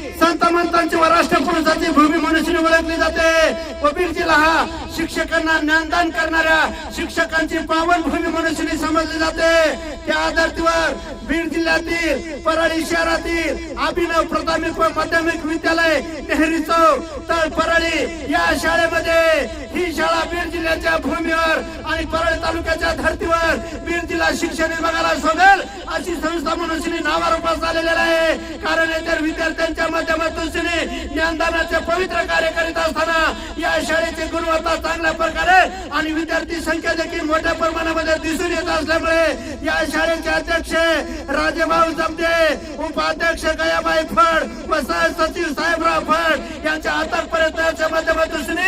this. संत मंतांची व राष्ट्रपुरुषाची भूमी मनुष्य ओळखली जाते. व बीड जिल्हा हा शिक्षकांना ज्ञानदान करणाऱ्या शिक्षकांची पावन भूमी मनुष्यने समजली जाते. त्या आधारतीवर बीड जिल्ह्यातील परळी शहरातील अभिनव प्राथमिक व माध्यमिक विद्यालय नेहरी चौक तळ परळी या शाळेमध्ये ही शाळा बीड जिल्ह्याच्या भूमीवर आणि परळी तालुक्याच्या धर्तीवर बीड जिल्हा शिक्षण विभागाला शोधेल अशी संस्था म्हणून श्री नावारूपास आलेलेला आहे. कारण येथे विद्यार्थ्यांच्या माध्यमात श्री ज्ञानदानाचे पवित्र कार्य करीत असताना या शाळेची गुणवत्ता चांगल्या प्रकारे आणि विद्यार्थी संख्या देखील मोठ्या प्रमाणामध्ये दिसून येत असल्यामुळे या शाळेचे अध्यक्ष राजेभाऊ जमदे उपाध्यक्ष गयाबाई फड व सचिव साहेबराव फड यांच्या अथक प्रयत्नाच्या माध्यमातून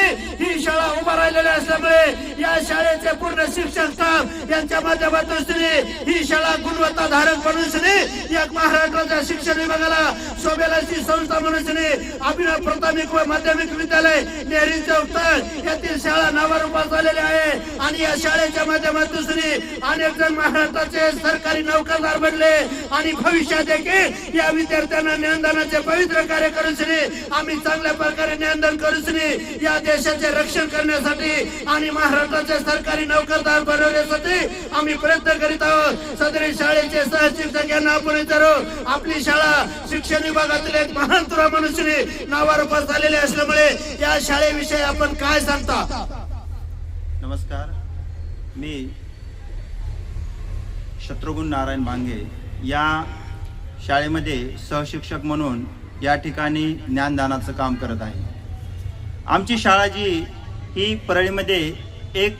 ही शाळा उभा राहिलेली असल्यामुळे या शाळेचे पूर्ण शिक्षक स्टाफ यांच्या माध्यमातून ही शाळा गुणवत्ता धारक बनून श्री एक महाराष्ट्राच्या शिक्षण विभागाला शोभेल संस्था म्हणून अभिनव प्राथमिक व माध्यमिक विद्यालय नेहरी चौक यातील शाळा नावारूपास आलेली आहे. आणि या शाळेच्या माध्यमातून अनेक जण महाराष्ट्राचे सरकारी नोकरदार बनले. आणि भविष्यात देखील या विद्यार्थ्यांना ज्ञानदानाचे पवित्र कार्य करून श्री आम्ही चांगल्या प्रकारे ज्ञानदान करून श्री या देशाचे रक्षण करण्यासाठी आणि महाराष्ट्राचे सरकारी नोकरदार बनवण्यासाठी आम्ही प्रयत्न करीत आहोत. सदरी शाळेचे सहशिक्षक यांना आपण विचारू. आपली शाळा शिक्षण विभागातील एक महान तुरा मनुष्य नावारूपास झालेले असल्यामुळे या शाळेविषयी आपण काय सांगता? नमस्कार. मी शत्रुघ्न नारायण भांगे या शाळेमध्ये सहशिक्षक म्हणून या ठिकाणी ज्ञानदानाचं काम करत आहे. आमची शाळा जी ही परळीमध्ये एक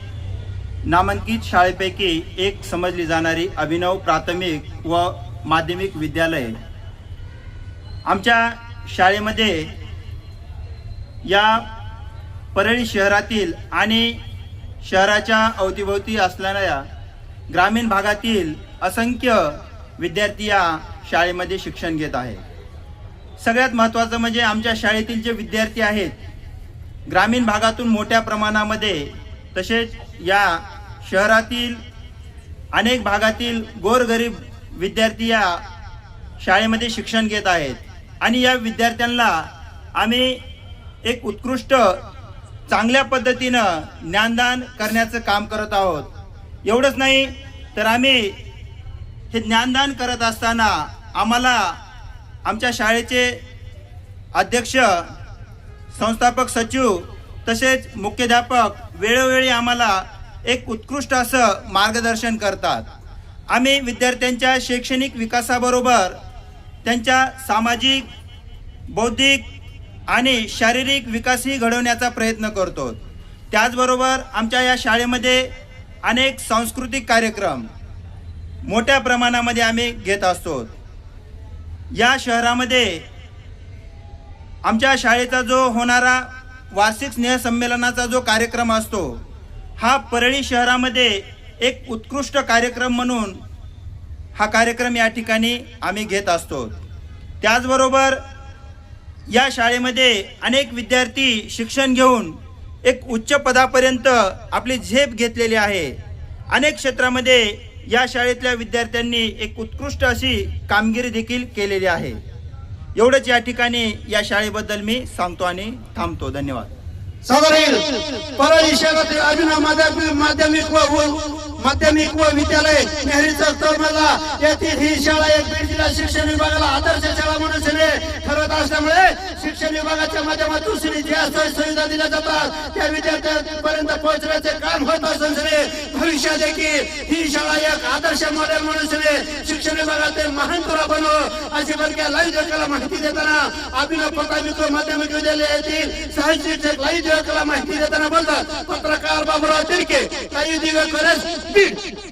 नामांकित शाळेपैकी एक समजली जाणारी अभिनव प्राथमिक व माध्यमिक विद्यालय. आमच्या शाळेमध्ये या परळी शहरातील आणि शहराच्या अवतीभोवती असणाऱ्या ग्रामीण भागातील असंख्य विद्यार्थी या शाळेमध्ये शिक्षण घेत आहे. सगळ्यात महत्त्वाचं म्हणजे आमच्या शाळेतील जे विद्यार्थी आहेत ग्रामीण भागातून मोठ्या प्रमाणामध्ये तसेच या शहरातील अनेक भागातील गोरगरीब विद्यार्थी या शाळेमध्ये शिक्षण घेत आहेत. आणि या विद्यार्थ्यांना आम्ही एक उत्कृष्ट चांगल्या पद्धतीनं ज्ञानदान करण्याचं काम करत आहोत. एवढंच नाही तर आम्ही हे ज्ञानदान करत असताना आम्हाला आमच्या शाळेचे अध्यक्ष संस्थापक सचिव तसेच मुख्याध्यापक वेळोवेळी आम्हाला एक उत्कृष्ट असं मार्गदर्शन करतात. आम्ही विद्यार्थ्यांच्या शैक्षणिक विकासाबरोबर त्यांच्या सामाजिक बौद्धिक आणि शारीरिक विकासही घडवण्याचा प्रयत्न करतो. त्याचबरोबर आमच्या या शाळेमध्ये अनेक सांस्कृतिक कार्यक्रम मोठ्या प्रमाणामध्ये आम्ही घेत असतो. या शहरामध्ये आमच्या शाळेचा जो होणारा वार्षिक स्नेहसंमेलनाचा जो कार्यक्रम असतो हा परळी शहरामध्ये एक उत्कृष्ट कार्यक्रम म्हणून हा कार्यक्रम या ठिकाणी आम्ही घेत असतो. त्याचबरोबर या शाळेमध्ये अनेक विद्यार्थी शिक्षण घेऊन एक उच्च पदापर्यंत आपली झेप घेतलेली आहे. अनेक क्षेत्रामध्ये या शाळेतल्या विद्यार्थ्यांनी एक उत्कृष्ट अशी कामगिरी देखील केलेली आहे. एवढंच या ठिकाणी या शाळेबद्दल मी सांगतो आणि थांबतो. धन्यवाद. सदरील परळी शहरातील अभिनव माध्यमिक व माध्यमिक व विद्यालय नेहरीचा येथील ही शाळा एक बीड जिल्हा शिक्षण विभागाला आदर्श शाळा म्हणून असल्यामुळे शिक्षण विभागाच्या माध्यमातून श्री ज्या सोयी सुविधा दिल्या जातात. त्या विद्यार्थ्यांपर्यंत पोहोचण्याचे काम होत असून श्री भविष्यात देखील ही शाळा एक आदर्श मॉडेल म्हणून श्री शिक्षण विभागाचे महान तुरा बनव अशी बरक्या लाईव्ह जगाला माहिती देताना अभिनव प्राथमिक माध्यमिक विद्यालय येथील सहशिक्षक लाईव्ह जगाला माहिती देताना बोलतात. पत्रकार बाबूराव तिरके काही दिवस बीड.